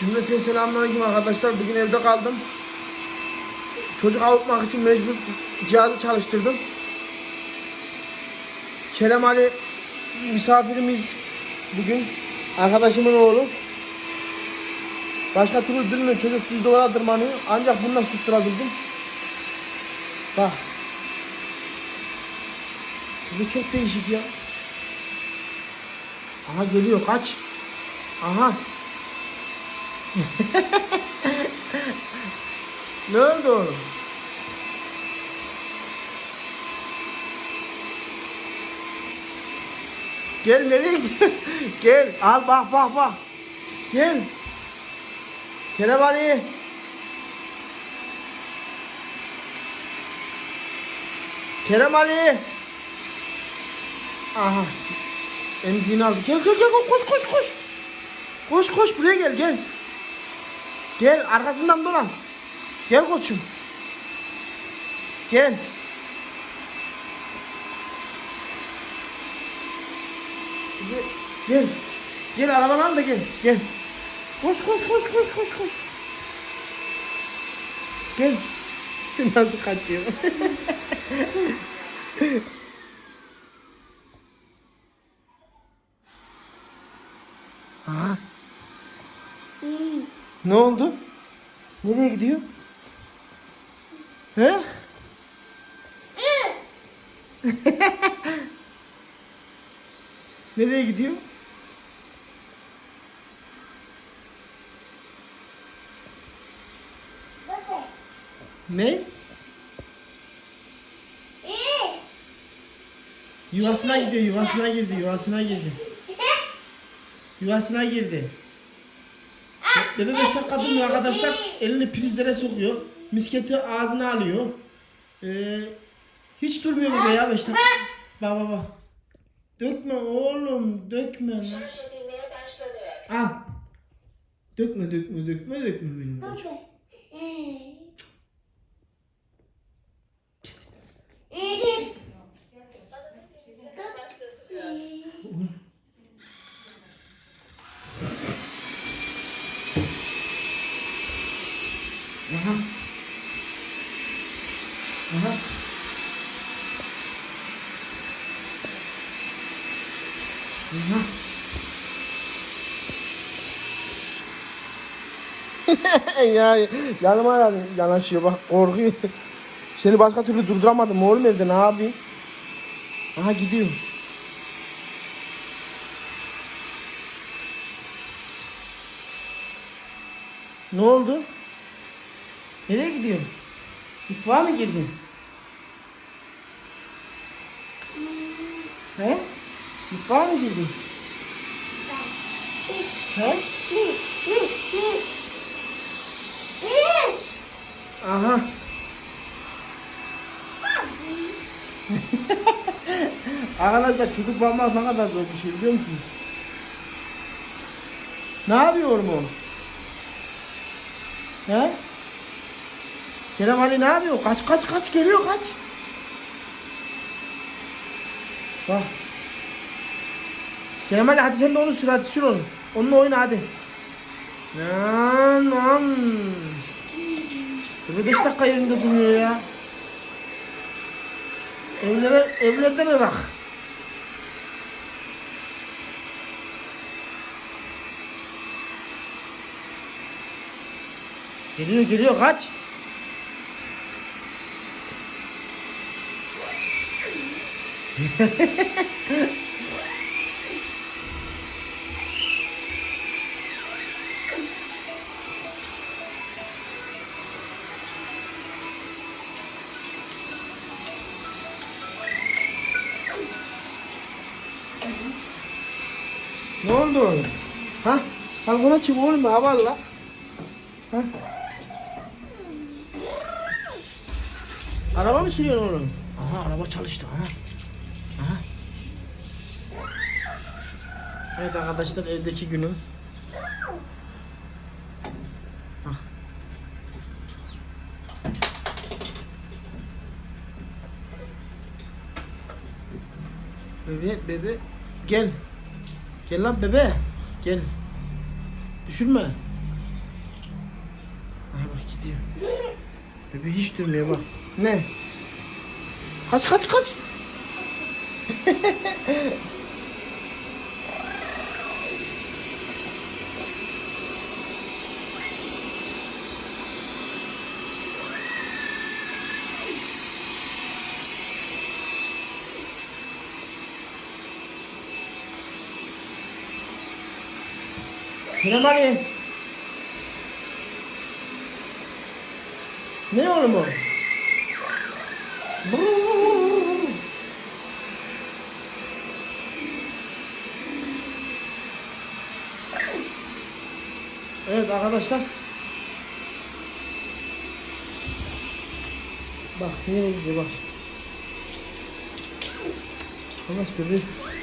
Cümleten selamünaleyküm arkadaşlar. Bugün evde kaldım. Çocuk avutmak için mecbur cihazı çalıştırdım. Kerem Ali misafirimiz bugün. Arkadaşımın oğlu. Başka türlü bilmiyor. Çocuk düz duvara tırmanıyor. Ancak bununla susturabildim. Bak. Bu çok değişik ya. Aha geliyor kaç. Aha. Ne oldu oğlum? Gel nereye gidiyorsun? Gel al bak bak bak. Gel. Kerem Ali. Kerem Ali. Aha. Emziğini aldı. Gel gel gel koş koş koş. Koş koş buraya gel gel. Gel arkasından dolan. Gel koçum. Gel. Gel. Gel. Gel arabanı al da gel. Gel. Koş koş koş koş koş koş. Gel. Nasıl kaçıyor? Aha. Ne oldu? Nereye gidiyor? He? Nereye gidiyor? Ne? Yuvasına gidiyor, yuvasına girdi, yuvasına girdi. Yuvasına girdi. Bebe beş dakika durmuyor arkadaşlar. Elini prizlere sokuyor. Misketi ağzına alıyor. Ee, hiç durmuyor bebe ya beş dakika. Bak bak bak. Dökme oğlum, dökme. lan. Şarj edilmeye başlanıyor. Al. Dökme, dökme, dökme, dökme benim çocuğum. Hizmet başlatılıyor. Aha. Aha. Aha. ya yanıma yan- yanaşıyor bak korkuyor. Seni başka türlü durduramadım oğlum evde ne yapayım? Aha gidiyor. Ne oldu? Nereye gidiyorsun? Mutfağa mı girdin? He? Mutfağa mı girdin? He? Aha. Arkadaşlar çocuk bakmak ne kadar zor bir şey biliyor musunuz? Ne yapıyorum o? He? Kerem Ali ne yapıyor? Kaç kaç kaç geliyor kaç. Bak. Kerem Ali hadi sen de onu sür hadi sür onu. Onunla oyna hadi. Nan nan. Böyle 5 dakika yerinde duruyor ya. Evlere, evlerden ırak. Geliyor geliyor kaç. Balkona çık oğlum hava la. Ha? Araba mı sürüyorsun oğlum? Aha araba çalıştı ha. Aha. Evet arkadaşlar evdeki günüm. Bak. Bebe bebe gel. Gel lan bebe. Gel. Düşürme. Ay bak gidiyor. Bebe hiç durmuyor bak. Ne? Kaç kaç kaç. Ne var Ne oğlum o? Evet arkadaşlar. Bak nereye gidiyor bak. Yavaş bebeğim.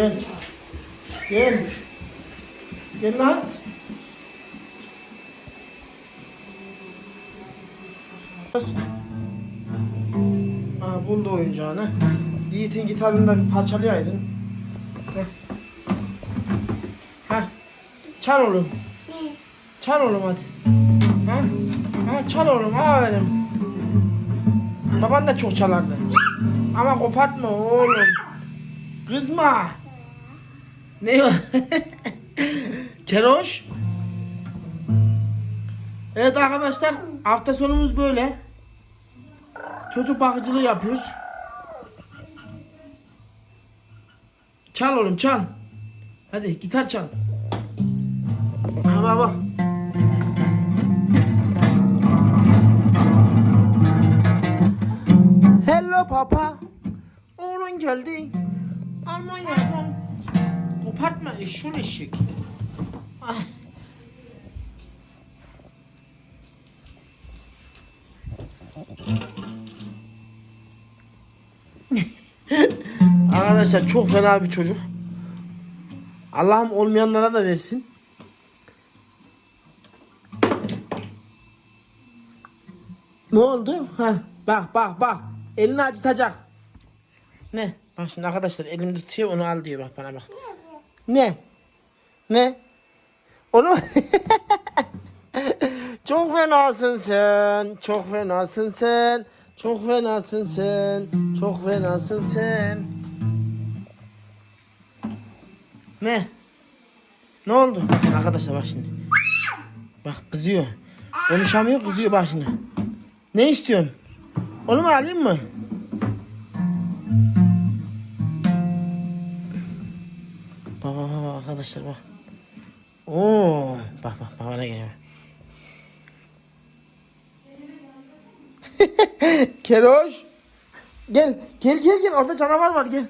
Gel. Gel. Gel lan. Aa, buldu oyuncağını. Yiğit'in gitarını da bir parçalayaydın. Heh. Heh. Çal oğlum. Çal oğlum hadi. Ha? Ha, çal oğlum aferin. Baban da çok çalardı. Ama kopartma oğlum. Kızma. Ne o? Keroş. Evet arkadaşlar hafta sonumuz böyle. Çocuk bakıcılığı yapıyoruz. Çal oğlum çal. Hadi gitar çal. Ha baba. Hello papa. Oğlun geldi. Almanya'dan. Eşşol eşek. Ah. Arkadaşlar çok fena bir çocuk. Allah'ım olmayanlara da versin. Ne oldu? Ha, bak bak bak. Elini acıtacak. Ne? Bak şimdi arkadaşlar elimi tutuyor onu al diyor bak bana bak. Ne? Ne? Onu Çok fenasın sen. Çok fenasın sen. Çok fenasın sen. Çok fenasın sen. Ne? Ne oldu? Bakın arkadaşlar bak şimdi. Bak kızıyor. Konuşamıyor kızıyor bak şimdi. Ne istiyorsun? Onu mu alayım mı? Arkadaşlar bak. Oo, bak bak bana geliyor. Keroş. Gel gel gel gel orada canavar var gel.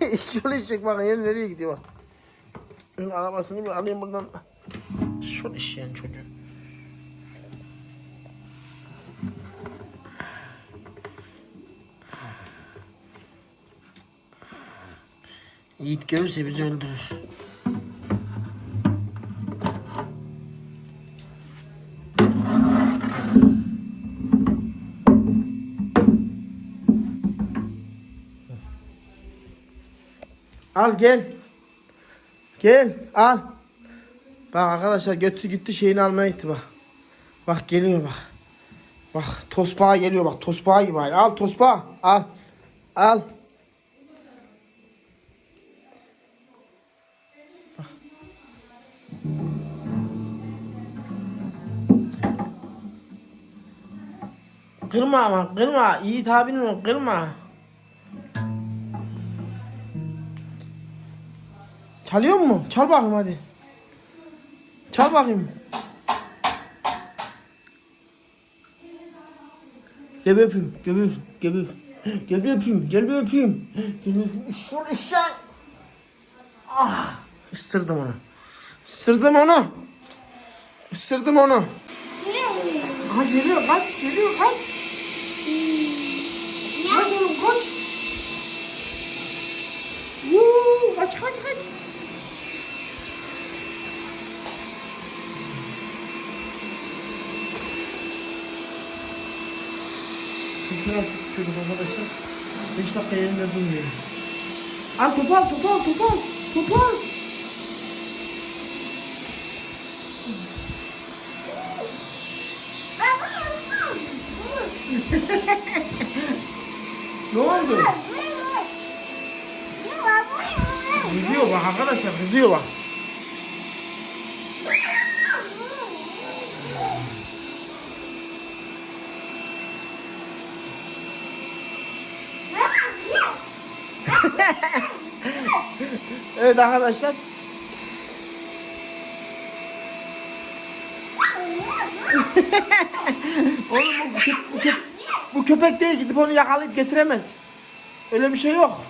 Şöyle çek bak yer nereye gidiyor bak. Ön arabasını bir alayım buradan. Şöyle işleyen çocuğu. Yiğit görürse bizi öldürür. Al gel. Gel al. Bak arkadaşlar götü gitti şeyini almaya gitti bak. Bak geliyor bak. Bak tosbağa geliyor bak tosbağa gibi aynı. Al tosbağa al. Al. Kırma ama kırma. Yiğit abinin kırma. Çalıyor mu? Çal bakayım hadi. Çal bakayım. Gel bir öpeyim. Gel bir öpeyim. Gel bir öpeyim. Gel bir öpeyim. Gel bir öpeyim. Gel bir öpeyim. Şur işen. Ah. Isırdım onu. Isırdım onu. Isırdım onu. Aha geliyor kaç geliyor kaç. Kaç oğlum kaç. Woo, kaç kaç kaç. Çocuk arkadaşlar. 5 dakika yerinde durmuyor. Al topu al topu al topu al. Topu al. Ne oldu? Kızıyor bak arkadaşlar kızıyor bak. Evet arkadaşlar. Oğlum bu, kö- bu, kö- bu köpek değil gidip onu yakalayıp getiremez. Öyle bir şey yok.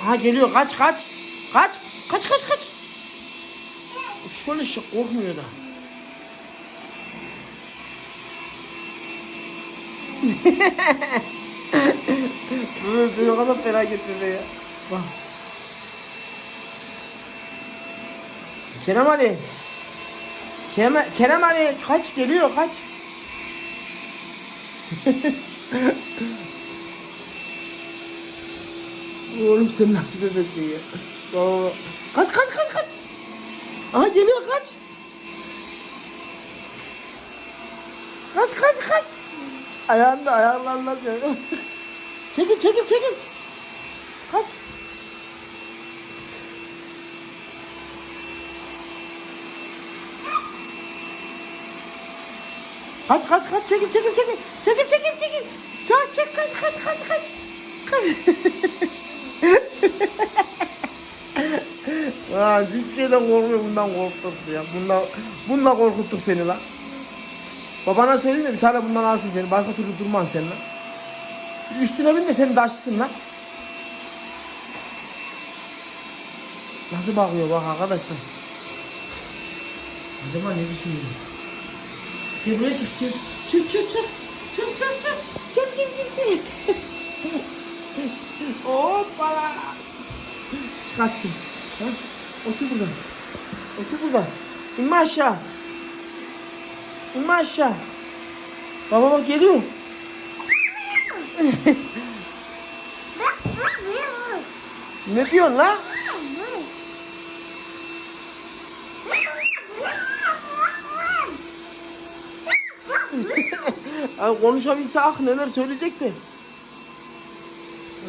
Ha geliyor kaç kaç. Kaç kaç kaç kaç. Şöyle şey korkmuyor da. Böyle kadar felaket bir ya. Bak. Kerem Ali. Kerem, Kerem Ali kaç geliyor kaç. Oğlum sen nasıl bebesin ya? Kaç kaç kaç kaç. Aha geliyor kaç. Kaç kaç kaç. Ayağında ayarlarla söyle. çekil çekil çekil. Kaç. Kaç kaç kaç çekil çekil çekil. Çekil çekil çekil. Çek çek kaç kaç kaç kaç. Aa, hiçbir şeyden korkmuyor bundan korktuk ya. Bundan, bundan korkuttuk seni lan. Babana söyleyeyim de bir tane bundan alsın seni. Başka türlü durman sen lan. Üstüne bin de seni taşısın lan. Nasıl bakıyor bak arkadaşlar. Acaba ne düşünüyor? Gel buraya çık gel. Çık çık çık. Çık çık çık. Gel gel gel. Hoppala. Çıkarttım. Ha? Otur burada. Otur burada. İnme aşağı. İnme aşağı. Baba bak geliyor. Ne diyorsun la? Abi konuşabilse ah neler söyleyecekti.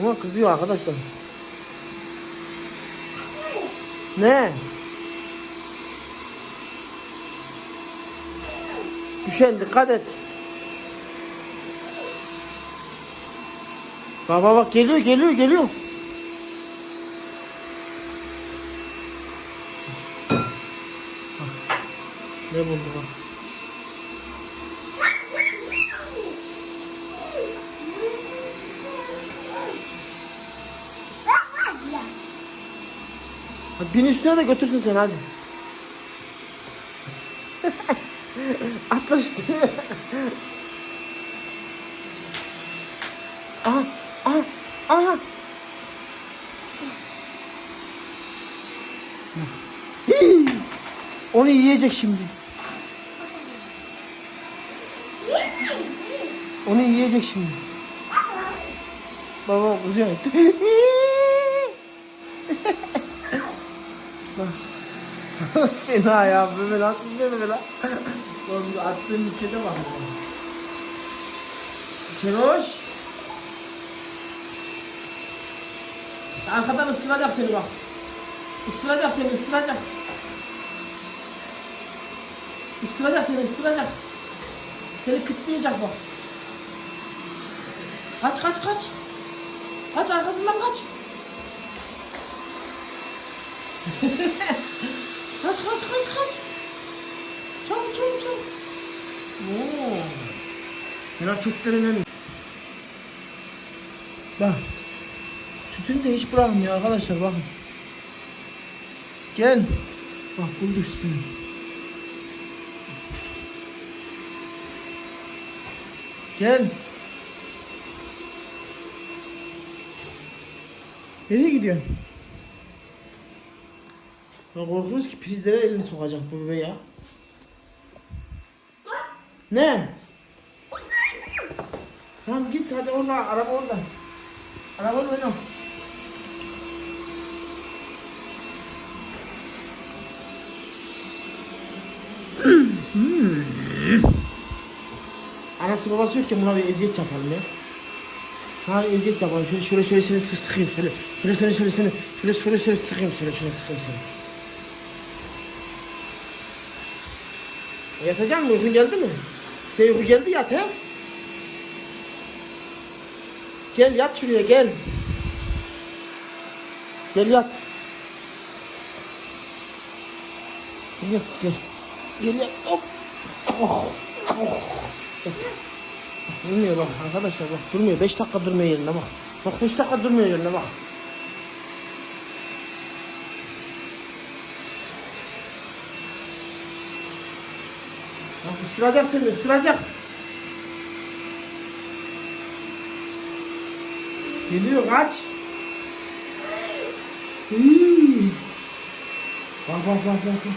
Ama kızıyor arkadaşlar. Ne? Düşen dikkat et. Baba bak geliyor geliyor geliyor. Ne buldu bak. Hadi Bin üstüne de götürsün sen hadi. Atla üstüne. aha, aha, aha. Hii! Onu yiyecek şimdi. Onu yiyecek şimdi. Baba kızıyor. Fena ya bebe nasıl bir bebe lan? Oğlum bu attığın miskete bak. Keroş. Arkadan ısıracak seni bak. Isıracak seni ısıracak. Isıracak seni ısıracak. Seni kıtlayacak bak. Kaç kaç kaç. Kaç arkasından kaç. Kaç kaç kaç kaç. Çabuk çabuk çabuk. Oo. Raketlerin en Bak. Sütünü de hiç bırakmıyor arkadaşlar bakın. Gel. Bak buldu sütünü. Gel. Nereye gidiyorsun? Ya korkuyoruz ki prizlere elini sokacak bu bebe ya. Ne? Tamam git hadi orada araba orada. Araba orada oyna. Anası babası yokken buna bir eziyet yapalım ya. Ha eziyet yapalım. Şöyle şöyle şöyle şöyle sıkayım şöyle. Şöyle şöyle şöyle şöyle şöyle şöyle şöyle sıkayım şöyle şöyle sıkayım şöyle. Yatacak mı? Uykun geldi mi? Sen uyku geldi yat he. Gel yat şuraya gel. Gel yat. Gel yat gel. Gel yat. Hop. Oh. Oh. Bak, Durmuyor bak arkadaşlar bak durmuyor. 5 dakika durmuyor yerine bak. Bak 5 dakika durmuyor yerine bak. Bak ısıracak seni ısıracak. Geliyor kaç. Hmm. Bak bak bak bak. bak.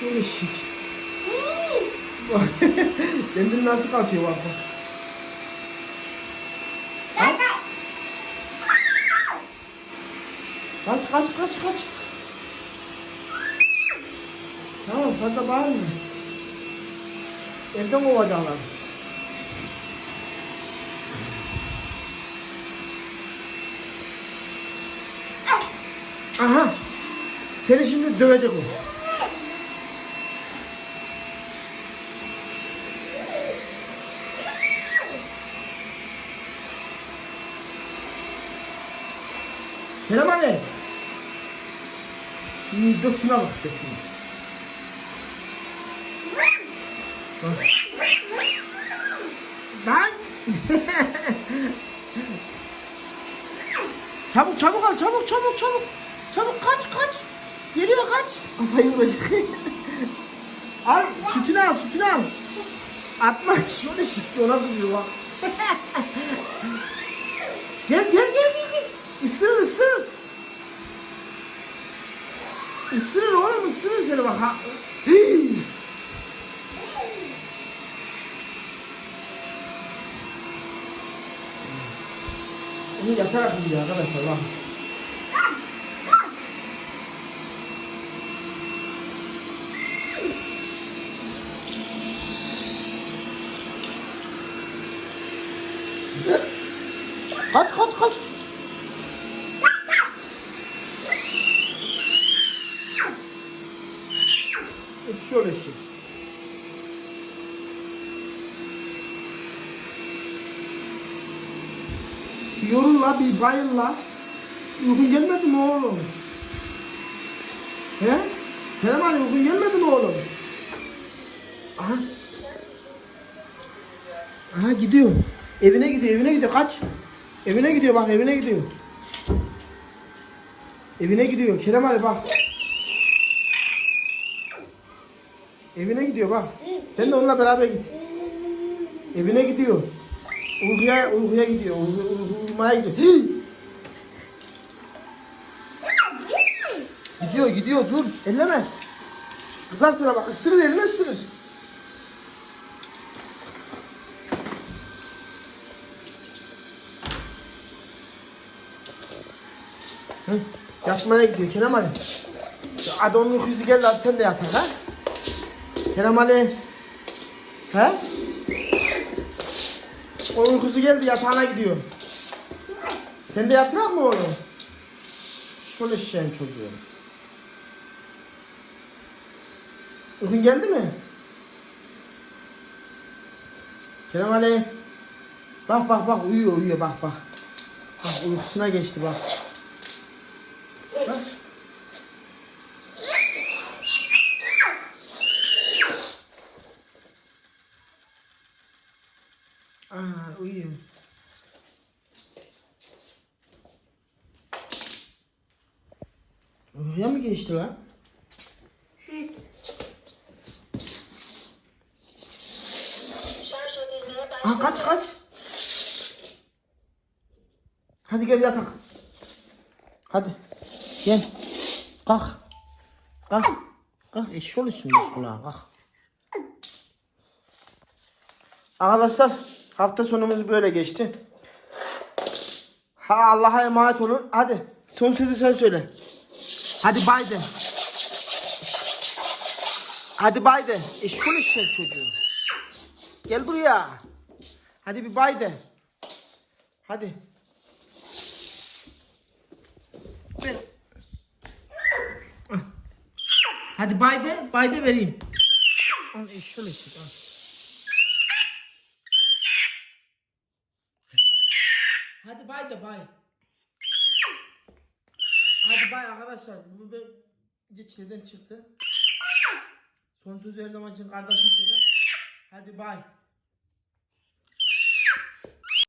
Şöyle şık. Bak. Kendini nasıl kasıyor bak bak. Kaç kaç kaç kaç. Tamam fazla bağırma. Evden kovacaklar. Aha. Seni şimdi dövecek o. Kerem. Hmm, Dök şuna bak, dök şuna. Bak. Lan. çabuk çabuk al çabuk çabuk çabuk. Çabuk kaç kaç. Geliyor kaç. Kafayı vuracak. al sütünü al sütünü al. Atma şöyle şıkkı ona kızıyor bak. gel gel gel gel. gel. Isırır ısırır. Isırır oğlum ısırır seni bak ha. Hii. Bunu yatarak gidiyor arkadaşlar bak. Kaç kaç kaç. Şöyle şey. Yorul la bir bayıl la. Uykun gelmedi mi oğlum? He? Kerem Ali uykun gelmedi mi oğlum? Aha. Aha gidiyor. Evine gidiyor, evine gidiyor. Kaç. Evine gidiyor bak, evine gidiyor. Evine gidiyor. Kerem Ali bak. Evine gidiyor bak. Sen de onunla beraber git. Evine gidiyor. Uykuya, uykuya gidiyor. Uyku, uyku, uyumaya gidiyor. Hii! Gidiyor gidiyor dur elleme. Kızar sana bak ısırır elini ısırır. Hı? Yatmaya gidiyor Kerem Ali. Hadi onun uykusu geldi hadi sen de yat ha. Kerem Ali. He? O uykusu geldi yatağına gidiyor. Sen de yatırak mı oğlum? Şöyle şişen çocuğu. Uykun geldi mi? Kerem Ali. Bak bak bak uyuyor uyuyor bak bak. Bak uykusuna geçti bak. Aa uyuyor. Uykuya mı geçti lan? Aa kaç kaç. Hadi gel yatak. Hadi. Gel. Kalk. Kalk. Kalk eşşoğlu şimdi kulağa kalk. Arkadaşlar hafta sonumuz böyle geçti. Ha Allah'a emanet olun. Hadi son sözü sen söyle. Hadi bay. Hadi bay de. E şunu işte çocuğu. Gel buraya. Hadi bir bay. Hadi. Ver. Hadi bay de. Bay de vereyim. Al e şunu işte. al. Hadi bay de bay. Hadi bay arkadaşlar. Bu bir geçiden çıktı. Son sözü her zaman için kardeşim söyler. Hadi bay.